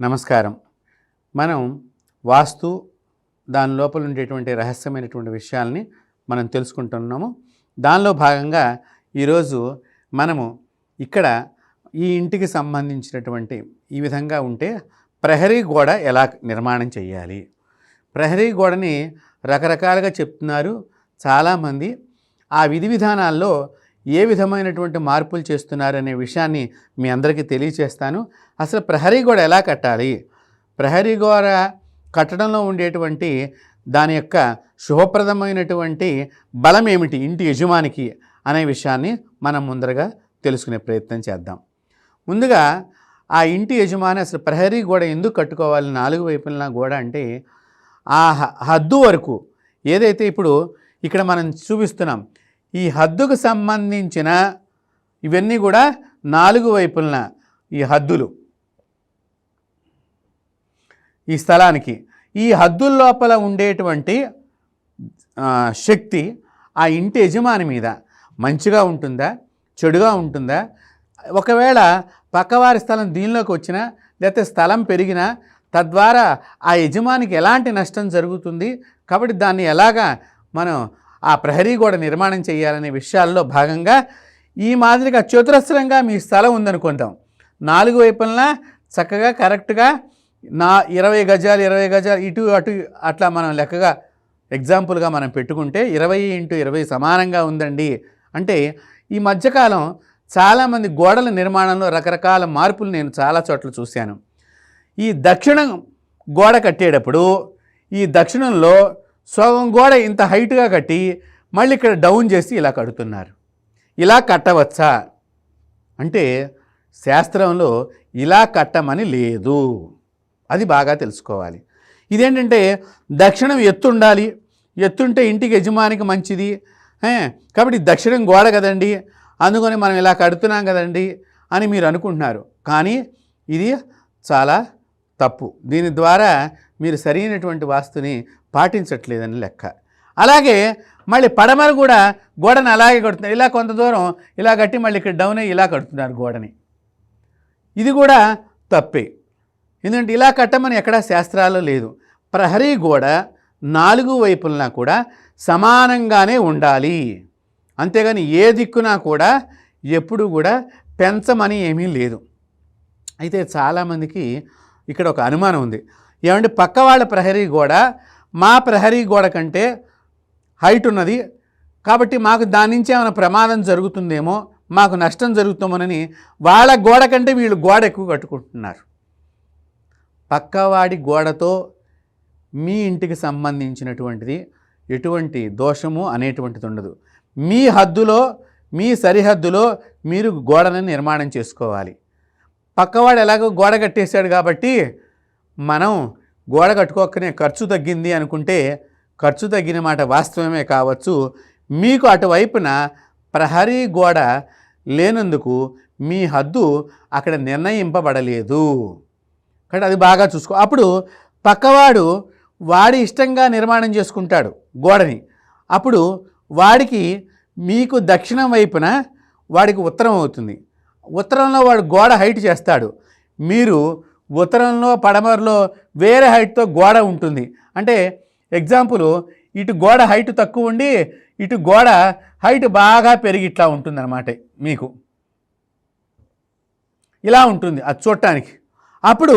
నమస్కారం. మనం వాస్తు దాని లోపల ఉండేటువంటి రహస్యమైనటువంటి విషయాల్ని మనం తెలుసుకుంటున్నాము. దానిలో భాగంగా ఈరోజు మనము ఇక్కడ ఈ ఇంటికి సంబంధించినటువంటి ఈ విధంగా ఉంటే ప్రహరీ గోడ ఎలా నిర్మాణం చేయాలి ప్రహరీ గోడని రకరకాలుగా చెప్తున్నారు చాలామంది. ఆ విధి విధానాల్లో ఏ విధమైనటువంటి మార్పులు చేస్తున్నారు అనే విషయాన్ని మీ అందరికీ తెలియచేస్తాను. అసలు ప్రహరీ గోడ ఎలా కట్టాలి? ప్రహరీ గోడ కట్టడంలో ఉండేటువంటి దాని యొక్క శుభప్రదమైనటువంటి బలం ఏమిటి? ఇంటి యజమానికి అనే విషయాన్ని మనం ముందరగా తెలుసుకునే ప్రయత్నం చేద్దాం. ముందుగా ఆ ఇంటి యజమాని అసలు ప్రహరీ గోడ ఎందుకు కట్టుకోవాలి? నాలుగు వైపులా గోడ అంటే ఆ హద్దు వరకు ఏదైతే ఇప్పుడు ఇక్కడ మనం చూపిస్తున్నాం ఈ హద్దుకు సంబంధించిన ఇవన్నీ కూడా నాలుగు వైపులన ఈ హద్దులు. ఈ స్థలానికి ఈ హద్దుల లోపల ఉండేటువంటి శక్తి ఆ ఇంటి యజమాని మీద మంచిగా ఉంటుందా చెడుగా ఉంటుందా? ఒకవేళ పక్కవారి స్థలం దీనిలోకి వచ్చినా లేకపోతే స్థలం పెరిగినా తద్వారా ఆ యజమానికి ఎలాంటి నష్టం జరుగుతుంది? కాబట్టి దాన్ని ఎలాగా మనం ఆ ప్రహరీ గోడ నిర్మాణం చేయాలనే విషయాల్లో భాగంగా ఈ మాదిరిగా చతురస్రంగా మీ స్థలం ఉందనుకుందాం నాలుగు వైపులా చక్కగా కరెక్ట్గా నా ఇరవై గజాలు ఇరవై గజాలు ఇటు అటు అట్లా మనం లెక్కగా ఎగ్జాంపుల్గా మనం పెట్టుకుంటే ఇరవై ఇంటూ ఇరవై సమానంగా ఉందండి. అంటే ఈ మధ్యకాలం చాలామంది గోడల నిర్మాణంలో రకరకాల మార్పులు నేను చాలా చోట్ల చూశాను. ఈ దక్షిణం గోడ కట్టేటప్పుడు ఈ దక్షిణంలో సగం గోడ ఇంత హైట్గా కట్టి మళ్ళీ ఇక్కడ డౌన్ చేసి ఇలా కడుతున్నారు. ఇలా కట్టవచ్చా? అంటే శాస్త్రంలో ఇలా కట్టమని లేదు. అది బాగా తెలుసుకోవాలి. ఇదేంటంటే దక్షిణం ఎత్తు ఉండాలి ఎత్తుంటే ఇంటికి యజమానికి మంచిది. కాబట్టి దక్షిణం గోడ కదండి. అందుకని మనం ఇలా కడుతున్నాం కదండి అని మీరు అనుకుంటున్నారు. కానీ ఇది చాలా తప్పు. దీని ద్వారా మీరు సరైనటువంటి వాస్తుని పాటించట్లేదని లెక్క. అలాగే మళ్ళీ పడమర కూడా గోడను అలాగే కడుతున్నారు. ఇలా కొంత దూరం ఇలా కట్టి మళ్ళీ ఇక్కడ డౌన్ అయ్యి ఇలా కడుతున్నారు గోడని. ఇది కూడా తప్పే. ఎందుకంటే ఇలా కట్టమని ఎక్కడా శాస్త్రాల్లో లేదు. ప్రహరీ గోడ నాలుగు వైపులనా కూడా సమానంగానే ఉండాలి. అంతేగాని ఏ దిక్కునా కూడా ఎప్పుడు కూడా పెంచమని ఏమీ లేదు. అయితే చాలామందికి ఇక్కడ ఒక అనుమానం ఉంది. ఏమంటే పక్క వాళ్ళ ప్రహరీ గోడ మా ప్రహరీ గోడ కంటే హైట్ ఉన్నది. కాబట్టి మాకు దాని నుంచి ఏమైనా ప్రమాదం జరుగుతుందేమో మాకు నష్టం జరుగుతామోనని వాళ్ళ గోడ కంటే వీళ్ళు గోడ ఎక్కువ కట్టుకుంటున్నారు. పక్కవాడి గోడతో మీ ఇంటికి సంబంధించినటువంటిది ఎటువంటి దోషము అనేటువంటిది ఉండదు. మీ హద్దులో మీ సరిహద్దులో మీరు గోడను నిర్మాణం చేసుకోవాలి. పక్కవాడు ఎలాగో గోడ కట్టేశాడు కాబట్టి మనం గోడ కట్టుకోకనే ఖర్చు తగ్గింది అనుకుంటే ఖర్చు తగ్గిన మాట వాస్తవమే కావచ్చు. మీకు అటువైపున ప్రహరీ గోడ లేనందుకు మీ హద్దు అక్కడ నిర్ణయింపబడలేదు. కాబట్టి అది బాగా చూసుకో. అప్పుడు పక్కవాడు వాడి ఇష్టంగా నిర్మాణం చేసుకుంటాడు గోడని. అప్పుడు వాడికి మీకు దక్షిణం వైపున వాడికి ఉత్తరం అవుతుంది. ఉత్తరంలో వాడు గోడ హైట్ చేస్తాడు. మీరు ఉత్తరంలో పడమరలో వేరే హైట్తో గోడ ఉంటుంది. అంటే ఎగ్జాంపుల్ ఇటు గోడ హైట్ తక్కువ ఉండి ఇటు గోడ హైట్ బాగా పెరిగి ఇట్లా ఉంటుందన్నమాట మీకు. ఇలా ఉంటుంది అది చూడటానికి. అప్పుడు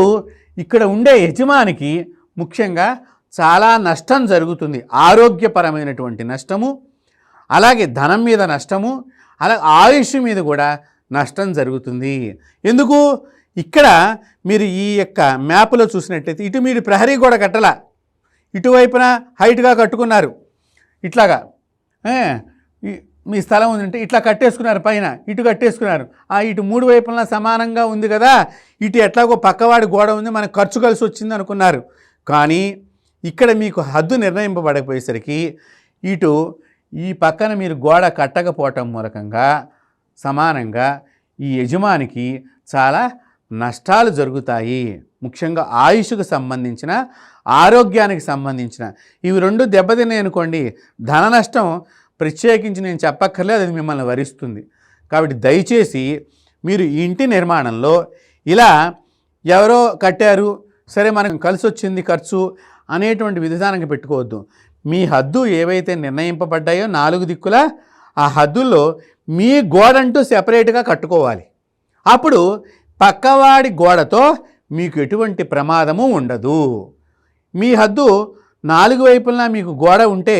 ఇక్కడ ఉండే యజమానికి ముఖ్యంగా చాలా నష్టం జరుగుతుంది. ఆరోగ్యపరమైనటువంటి నష్టము అలాగే ధనం మీద నష్టము అలాగే ఆయుష్ మీద కూడా నష్టం జరుగుతుంది. ఎందుకు? ఇక్కడ మీరు ఈ యొక్క మ్యాప్లో చూసినట్లయితే ఇటు మీరు ప్రహరీ గోడ కట్టల. ఇటువైపున హైట్గా కట్టుకున్నారు. ఇట్లాగా. మీ స్థలం ఉందంటే ఇట్లా కట్టేసుకున్నారు పైన ఇటు కట్టేసుకున్నారు. ఆ ఇటు మూడు వైపులా సమానంగా ఉంది కదా. ఇటు ఎట్లాగో పక్కవాడి గోడ ఉంది మనకు ఖర్చు కలిసి వచ్చింది అనుకున్నారు. కానీ ఇక్కడ మీకు హద్దు నిర్ణయింపబడకపోయేసరికి ఇటు ఈ పక్కన మీరు గోడ కట్టకపోవటం మూలకంగా సమానంగా ఈ యజమానికి చాలా నష్టాలు జరుగుతాయి. ముఖ్యంగా ఆయుష్కు సంబంధించిన ఆరోగ్యానికి సంబంధించిన. ఇవి రెండు దెబ్బతిన్నాయి అనుకోండి ధన నష్టం ప్రత్యేకించి నేను చెప్పక్కర్లేదు అది మిమ్మల్ని వరిస్తుంది. కాబట్టి దయచేసి మీరు ఇంటి నిర్మాణంలో ఇలా ఎవరో కట్టారు సరే మనకు కలిసి వచ్చింది ఖర్చు అనేటువంటి విధానానికి పెట్టుకోవద్దు. మీ హద్దు ఏవైతే నిర్ణయింపబడ్డాయో నాలుగు దిక్కుల ఆ హద్దుల్లో మీ గోడంటూ సెపరేట్గా కట్టుకోవాలి. అప్పుడు పక్కవాడి గోడతో మీకు ఎటువంటి ప్రమాదము ఉండదు. మీ హద్దు నాలుగు వైపులా మీకు గోడ ఉంటే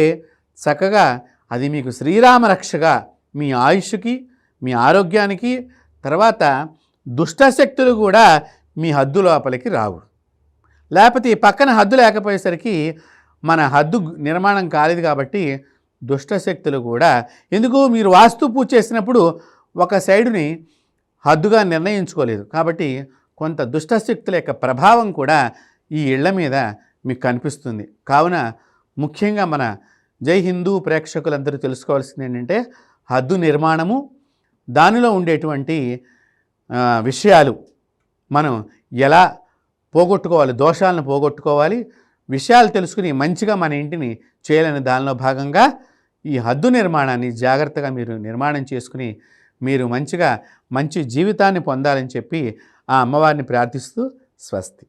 చక్కగా అది మీకు శ్రీరామ రక్షగా మీ ఆయుష్కి మీ ఆరోగ్యానికి తర్వాత దుష్టశక్తులు కూడా మీ హద్దు లోపలికి రావు. లేకపోతే పక్కన హద్దు లేకపోయేసరికి మన హద్దు నిర్మాణం కాలేదు కాబట్టి దుష్టశక్తులు కూడా ఎందుకు మీరు వాస్తు పూజ చేసినప్పుడు ఒక సైడుని హద్దుగా నిర్ణయించుకోలేదు. కాబట్టి కొంత దుష్టశక్తుల యొక్క ప్రభావం కూడా ఈ ఇళ్ళ మీద మీకు కనిపిస్తుంది. కావున ముఖ్యంగా మన జై హిందూ ప్రేక్షకులందరూ తెలుసుకోవాల్సింది ఏంటంటే హద్దు నిర్మాణము దానిలో ఉండేటువంటి విషయాలు మనం ఎలా పోగొట్టుకోవాలి దోషాలను పోగొట్టుకోవాలి విషయాలు తెలుసుకుని మంచిగా మన ఇంటిని చేయాలని దానిలో భాగంగా ఈ హద్దు నిర్మాణాన్ని జాగ్రత్తగా మీరు నిర్మాణం చేసుకుని మీరు మంచిగా మంచి జీవితాన్ని పొందాలని చెప్పి ఆ అమ్మవారిని ప్రార్థిస్తూ స్వస్తి.